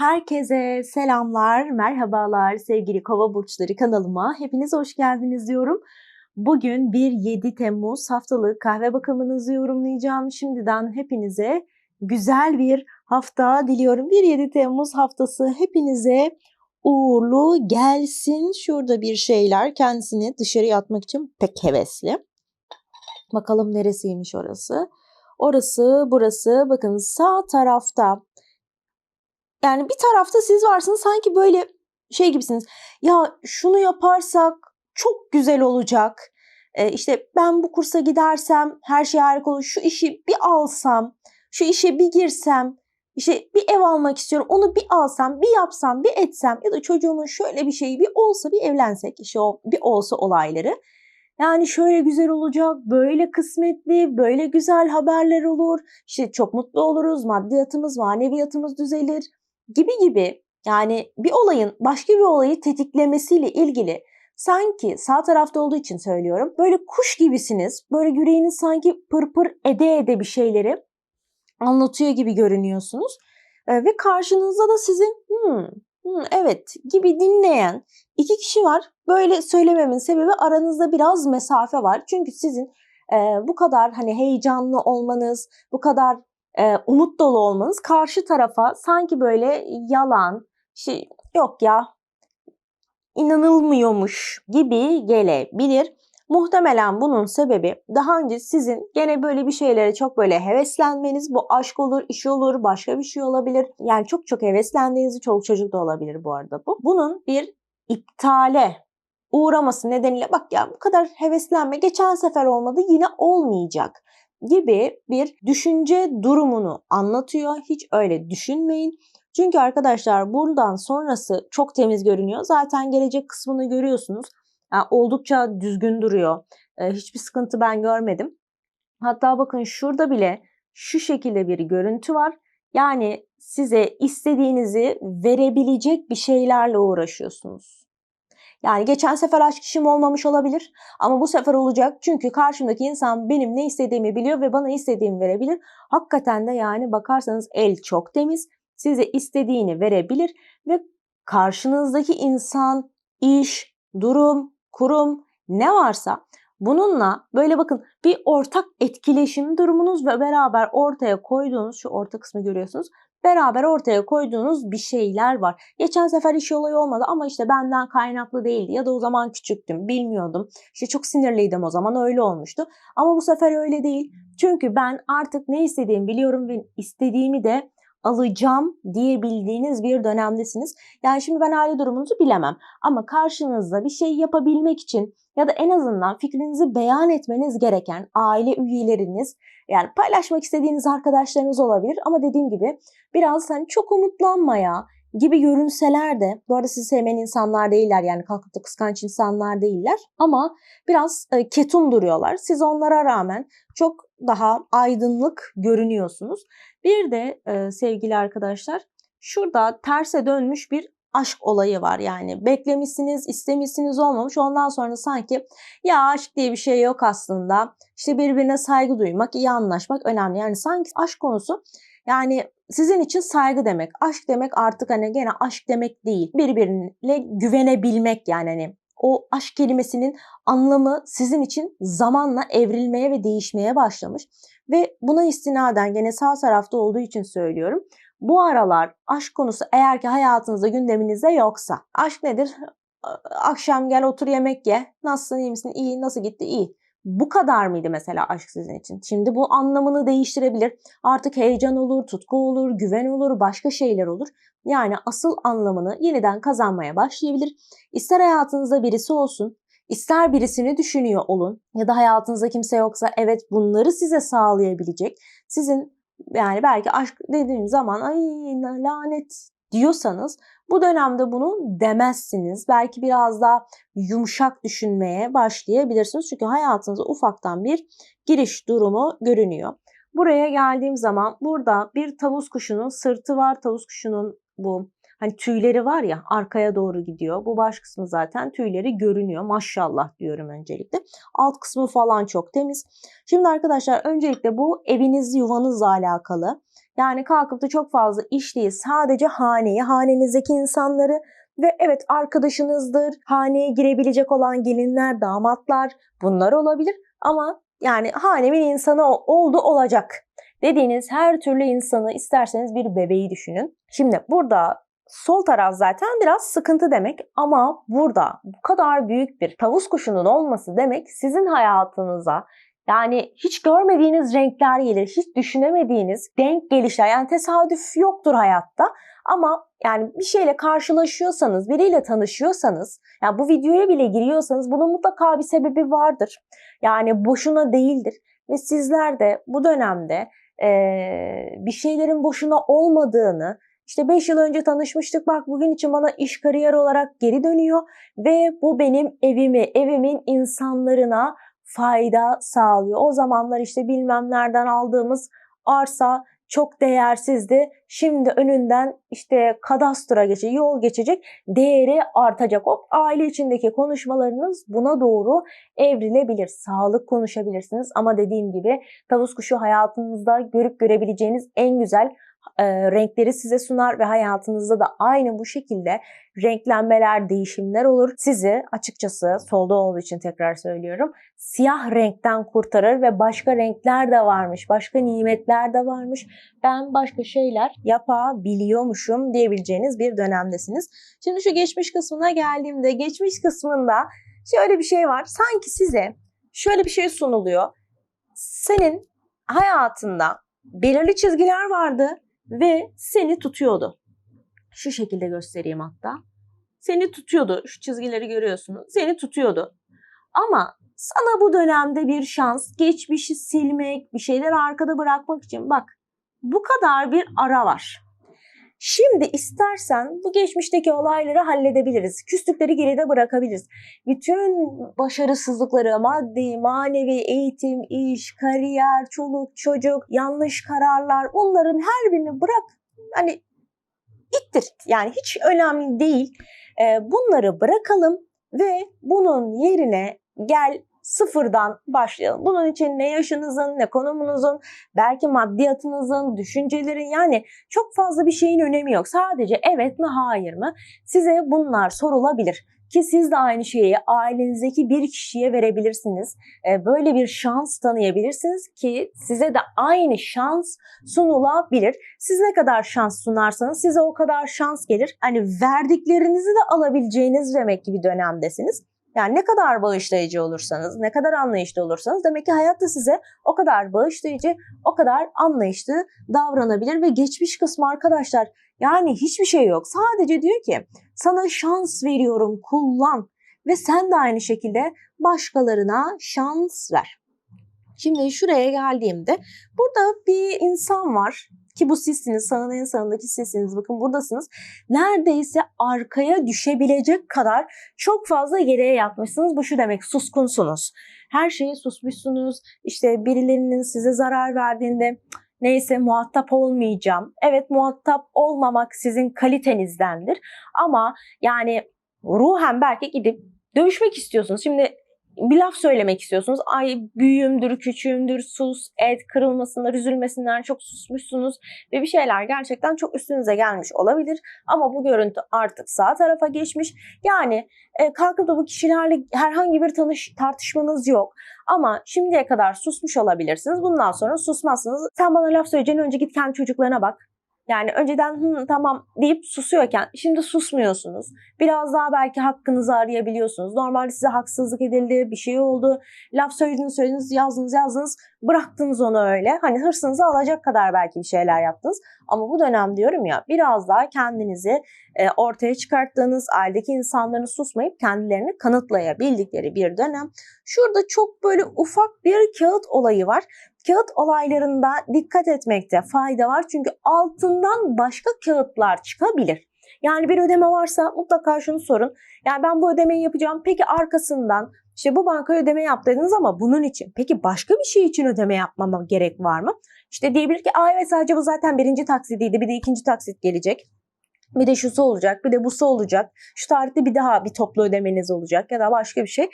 Herkese selamlar, merhabalar sevgili kova burçları kanalıma. Hepiniz hoş geldiniz diyorum. Bugün 1-7 Temmuz haftalık kahve bakımınızı yorumlayacağım. Şimdiden hepinize güzel bir hafta diliyorum. 1-7 Temmuz haftası hepinize uğurlu gelsin. Şurada bir şeyler kendisini dışarıya atmak için pek hevesli. Bakalım neresiymiş orası. Orası burası bakın sağ tarafta yani bir tarafta siz varsınız sanki böyle şey gibisiniz. Ya şunu yaparsak çok güzel olacak. Ee, işte ben bu kursa gidersem her şey harika olur. Şu işi bir alsam, şu işe bir girsem, işte bir ev almak istiyorum. Onu bir alsam, bir yapsam, bir etsem ya da çocuğumun şöyle bir şeyi bir olsa bir evlensek. işte o bir olsa olayları. Yani şöyle güzel olacak, böyle kısmetli, böyle güzel haberler olur. İşte çok mutlu oluruz, maddiyatımız, maneviyatımız düzelir gibi gibi yani bir olayın başka bir olayı tetiklemesiyle ilgili sanki sağ tarafta olduğu için söylüyorum. Böyle kuş gibisiniz. Böyle yüreğiniz sanki pırpır ede ede bir şeyleri anlatıyor gibi görünüyorsunuz. E, ve karşınızda da sizin hmm, hmm, evet gibi dinleyen iki kişi var. Böyle söylememin sebebi aranızda biraz mesafe var. Çünkü sizin e, bu kadar hani heyecanlı olmanız, bu kadar e, umut dolu olmanız karşı tarafa sanki böyle yalan, şey yok ya inanılmıyormuş gibi gelebilir. Muhtemelen bunun sebebi daha önce sizin gene böyle bir şeylere çok böyle heveslenmeniz. Bu aşk olur, iş olur, başka bir şey olabilir. Yani çok çok heveslendiğiniz çoluk çocuk da olabilir bu arada bu. Bunun bir iptale uğraması nedeniyle bak ya bu kadar heveslenme geçen sefer olmadı yine olmayacak gibi bir düşünce durumunu anlatıyor. Hiç öyle düşünmeyin. Çünkü arkadaşlar buradan sonrası çok temiz görünüyor. Zaten gelecek kısmını görüyorsunuz. Yani oldukça düzgün duruyor. Ee, hiçbir sıkıntı ben görmedim. Hatta bakın şurada bile şu şekilde bir görüntü var. Yani size istediğinizi verebilecek bir şeylerle uğraşıyorsunuz. Yani geçen sefer aşk işim olmamış olabilir ama bu sefer olacak. Çünkü karşımdaki insan benim ne istediğimi biliyor ve bana istediğimi verebilir. Hakikaten de yani bakarsanız el çok temiz. Size istediğini verebilir ve karşınızdaki insan, iş, durum, kurum ne varsa bununla böyle bakın bir ortak etkileşim durumunuz ve beraber ortaya koyduğunuz şu orta kısmı görüyorsunuz beraber ortaya koyduğunuz bir şeyler var. Geçen sefer iş olayı olmadı ama işte benden kaynaklı değildi ya da o zaman küçüktüm, bilmiyordum. İşte çok sinirliydim o zaman öyle olmuştu. Ama bu sefer öyle değil. Çünkü ben artık ne istediğimi biliyorum ve istediğimi de alacağım diyebildiğiniz bir dönemdesiniz. Yani şimdi ben aile durumunuzu bilemem ama karşınızda bir şey yapabilmek için ya da en azından fikrinizi beyan etmeniz gereken aile üyeleriniz yani paylaşmak istediğiniz arkadaşlarınız olabilir ama dediğim gibi biraz hani çok umutlanmaya gibi görünseler de bu arada sizi sevmeyen insanlar değiller yani kalkıp da kıskanç insanlar değiller ama biraz e, ketum duruyorlar. Siz onlara rağmen çok daha aydınlık görünüyorsunuz. Bir de e, sevgili arkadaşlar şurada terse dönmüş bir aşk olayı var. Yani beklemişsiniz istemişsiniz olmamış. Ondan sonra sanki ya aşk diye bir şey yok aslında. İşte birbirine saygı duymak iyi anlaşmak önemli. Yani sanki aşk konusu yani sizin için saygı demek. Aşk demek artık hani gene aşk demek değil. Birbirine güvenebilmek yani hani o aşk kelimesinin anlamı sizin için zamanla evrilmeye ve değişmeye başlamış. Ve buna istinaden gene sağ tarafta olduğu için söylüyorum. Bu aralar aşk konusu eğer ki hayatınızda gündeminizde yoksa. Aşk nedir? Akşam gel otur yemek ye. Nasılsın iyi misin? İyi. Nasıl gitti? İyi. Bu kadar mıydı mesela aşk sizin için? Şimdi bu anlamını değiştirebilir. Artık heyecan olur, tutku olur, güven olur, başka şeyler olur. Yani asıl anlamını yeniden kazanmaya başlayabilir. İster hayatınızda birisi olsun, ister birisini düşünüyor olun ya da hayatınızda kimse yoksa evet bunları size sağlayabilecek. Sizin yani belki aşk dediğim zaman ay lanet diyorsanız bu dönemde bunu demezsiniz. Belki biraz daha yumuşak düşünmeye başlayabilirsiniz. Çünkü hayatınızda ufaktan bir giriş durumu görünüyor. Buraya geldiğim zaman burada bir tavus kuşunun sırtı var. Tavus kuşunun bu hani tüyleri var ya arkaya doğru gidiyor. Bu baş kısmı zaten tüyleri görünüyor. Maşallah diyorum öncelikle. Alt kısmı falan çok temiz. Şimdi arkadaşlar öncelikle bu eviniz yuvanızla alakalı. Yani kalkıp da çok fazla iş değil sadece haneyi, hanenizdeki insanları ve evet arkadaşınızdır, haneye girebilecek olan gelinler, damatlar bunlar olabilir ama yani hanemin insanı oldu olacak dediğiniz her türlü insanı isterseniz bir bebeği düşünün. Şimdi burada sol taraf zaten biraz sıkıntı demek ama burada bu kadar büyük bir tavus kuşunun olması demek sizin hayatınıza yani hiç görmediğiniz renkler gelir, hiç düşünemediğiniz denk gelişler. Yani tesadüf yoktur hayatta ama yani bir şeyle karşılaşıyorsanız, biriyle tanışıyorsanız, yani bu videoya bile giriyorsanız bunun mutlaka bir sebebi vardır. Yani boşuna değildir. Ve sizler de bu dönemde ee, bir şeylerin boşuna olmadığını, işte 5 yıl önce tanışmıştık bak bugün için bana iş kariyer olarak geri dönüyor ve bu benim evimi, evimin insanlarına fayda sağlıyor. O zamanlar işte bilmem nereden aldığımız arsa çok değersizdi. Şimdi önünden işte kadastra geçecek, yol geçecek, değeri artacak. O aile içindeki konuşmalarınız buna doğru evrilebilir. Sağlık konuşabilirsiniz ama dediğim gibi tavus kuşu hayatınızda görüp görebileceğiniz en güzel e, renkleri size sunar ve hayatınızda da aynı bu şekilde renklenmeler, değişimler olur. Sizi açıkçası solda olduğu için tekrar söylüyorum siyah renkten kurtarır ve başka renkler de varmış, başka nimetler de varmış. Ben başka şeyler yapabiliyormuşum diyebileceğiniz bir dönemdesiniz. Şimdi şu geçmiş kısmına geldiğimde geçmiş kısmında şöyle bir şey var. Sanki size şöyle bir şey sunuluyor. Senin hayatında belirli çizgiler vardı ve seni tutuyordu. Şu şekilde göstereyim hatta. Seni tutuyordu. Şu çizgileri görüyorsunuz. Seni tutuyordu. Ama sana bu dönemde bir şans, geçmişi silmek, bir şeyler arkada bırakmak için bak bu kadar bir ara var. Şimdi istersen bu geçmişteki olayları halledebiliriz. Küslükleri geride bırakabiliriz. Bütün başarısızlıkları, maddi, manevi, eğitim, iş, kariyer, çoluk, çocuk, yanlış kararlar bunların her birini bırak. Hani ittir. Yani hiç önemli değil. Ee, bunları bırakalım ve bunun yerine gel sıfırdan başlayalım. Bunun için ne yaşınızın, ne konumunuzun, belki maddiyatınızın, düşüncelerin yani çok fazla bir şeyin önemi yok. Sadece evet mi, hayır mı? Size bunlar sorulabilir. Ki siz de aynı şeyi ailenizdeki bir kişiye verebilirsiniz. Ee, böyle bir şans tanıyabilirsiniz ki size de aynı şans sunulabilir. Siz ne kadar şans sunarsanız size o kadar şans gelir. Hani verdiklerinizi de alabileceğiniz demek ki bir dönemdesiniz. Yani ne kadar bağışlayıcı olursanız, ne kadar anlayışlı olursanız demek ki hayat da size o kadar bağışlayıcı, o kadar anlayışlı davranabilir ve geçmiş kısmı arkadaşlar yani hiçbir şey yok. Sadece diyor ki sana şans veriyorum kullan ve sen de aynı şekilde başkalarına şans ver. Şimdi şuraya geldiğimde burada bir insan var ki bu sizsiniz, sağın en sağındaki sizsiniz. Bakın buradasınız. Neredeyse arkaya düşebilecek kadar çok fazla geriye yatmışsınız. Bu şu demek suskunsunuz. Her şeyi susmuşsunuz. İşte birilerinin size zarar verdiğinde neyse muhatap olmayacağım. Evet muhatap olmamak sizin kalitenizdendir. Ama yani ruhen belki gidip dövüşmek istiyorsunuz. Şimdi bir laf söylemek istiyorsunuz. Ay büyüğümdür, küçüğümdür, sus, et kırılmasınlar, üzülmesinler, çok susmuşsunuz ve bir şeyler gerçekten çok üstünüze gelmiş olabilir. Ama bu görüntü artık sağ tarafa geçmiş. Yani e, kalkıp da bu kişilerle herhangi bir tanış, tartışmanız yok. Ama şimdiye kadar susmuş olabilirsiniz. Bundan sonra susmazsınız. Sen bana laf söyleyeceğin önce git kendi çocuklarına bak. Yani önceden Hı, tamam deyip susuyorken şimdi susmuyorsunuz. Biraz daha belki hakkınızı arayabiliyorsunuz. Normalde size haksızlık edildi, bir şey oldu. Laf söylediniz, söylediniz, yazdınız, yazdınız. Bıraktınız onu öyle. Hani hırsınızı alacak kadar belki bir şeyler yaptınız. Ama bu dönem diyorum ya biraz daha kendinizi e, ortaya çıkarttığınız, ailedeki insanların susmayıp kendilerini kanıtlayabildikleri bir dönem. Şurada çok böyle ufak bir kağıt olayı var. Kağıt olaylarında dikkat etmekte fayda var. Çünkü altından başka kağıtlar çıkabilir. Yani bir ödeme varsa mutlaka şunu sorun. Yani ben bu ödemeyi yapacağım. Peki arkasından işte bu banka ödeme yaptınız ama bunun için. Peki başka bir şey için ödeme yapmama gerek var mı? İşte diyebilir ki Aa, evet sadece bu zaten birinci taksidiydi bir de ikinci taksit gelecek. Bir de şusu olacak, bir de busu olacak. Şu tarihte bir daha bir toplu ödemeniz olacak ya da başka bir şey.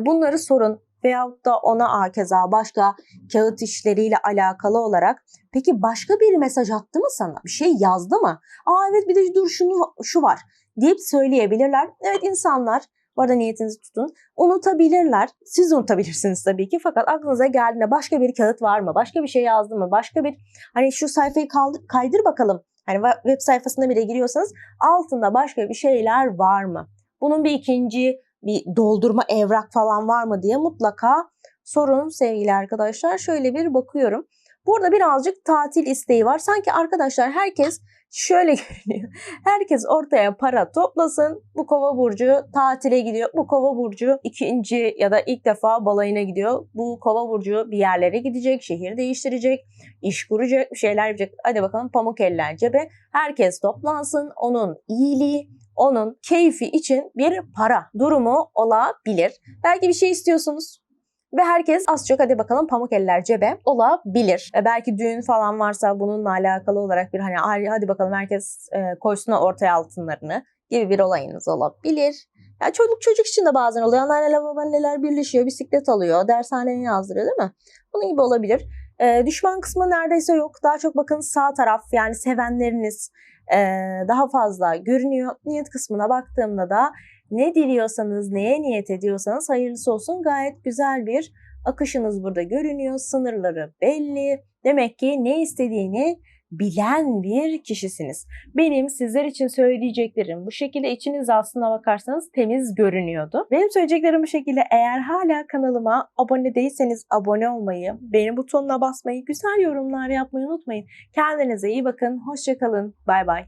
Bunları sorun veyahut da ona akeza başka kağıt işleriyle alakalı olarak Peki başka bir mesaj attı mı sana? Bir şey yazdı mı? Aa evet bir de dur şunu şu var deyip söyleyebilirler. Evet insanlar bu arada niyetinizi tutun. Unutabilirler. Siz unutabilirsiniz tabii ki. Fakat aklınıza geldiğinde başka bir kağıt var mı? Başka bir şey yazdı mı? Başka bir hani şu sayfayı kaldır, kaydır bakalım. Hani web sayfasına bile giriyorsanız altında başka bir şeyler var mı? Bunun bir ikinci bir doldurma evrak falan var mı diye mutlaka sorun sevgili arkadaşlar. Şöyle bir bakıyorum. Burada birazcık tatil isteği var. Sanki arkadaşlar herkes şöyle görünüyor. Herkes ortaya para toplasın. Bu kova burcu tatile gidiyor. Bu kova burcu ikinci ya da ilk defa balayına gidiyor. Bu kova burcu bir yerlere gidecek, şehir değiştirecek, iş kuracak, bir şeyler yapacak. Hadi bakalım pamuk eller cebe. Herkes toplansın. Onun iyiliği, onun keyfi için bir para durumu olabilir. Belki bir şey istiyorsunuz. Ve herkes az çok hadi bakalım pamuk eller cebe olabilir. E belki düğün falan varsa bununla alakalı olarak bir hani "Ay, hadi bakalım herkes e, koysun ortaya altınlarını gibi bir olayınız olabilir. Ya çocuk çocuk için de bazen oluyor. Anneanneler babaanneler birleşiyor, bisiklet alıyor, dershaneye yazdırıyor değil mi? Bunun gibi olabilir. E, düşman kısmı neredeyse yok. Daha çok bakın sağ taraf yani sevenleriniz daha fazla görünüyor. Niyet kısmına baktığımda da ne diliyorsanız, neye niyet ediyorsanız hayırlısı olsun. Gayet güzel bir akışınız burada görünüyor. Sınırları belli. Demek ki ne istediğini bilen bir kişisiniz. Benim sizler için söyleyeceklerim bu şekilde içiniz aslına bakarsanız temiz görünüyordu. Benim söyleyeceklerim bu şekilde. Eğer hala kanalıma abone değilseniz abone olmayı, beğeni butonuna basmayı, güzel yorumlar yapmayı unutmayın. Kendinize iyi bakın. Hoşçakalın. Bay bay.